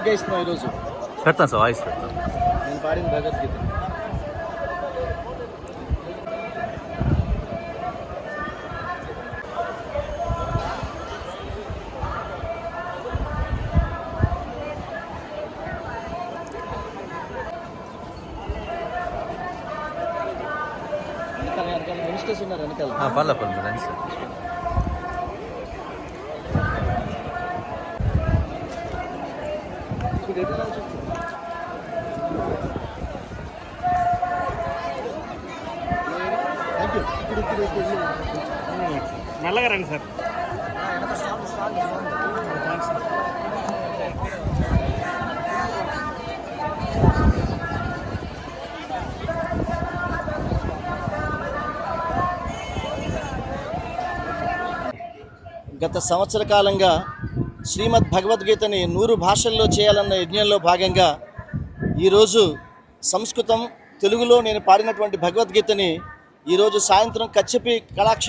గేస్తున్నాం ఈరోజు పెడతాను sir voice పెడతాను నేను పాడిన భగవద్గీత వెనకాల వెనకాల మినిస్టర్స్ ఉన్నారు వెనకాల పర్లే పర్లేదు రండి సార్ మెల్లగా రండి సార్. గత సంవత్సర కాలంగా శ్రీమద్ భగవద్గీతని నూరు భాషల్లో చేయాలన్న యజ్ఞంలో భాగంగా ఈరోజు సంస్కృతం తెలుగులో నేను పాడినటువంటి భగవద్గీతని ఈరోజు సాయంత్రం కచ్చపి కళాక్ష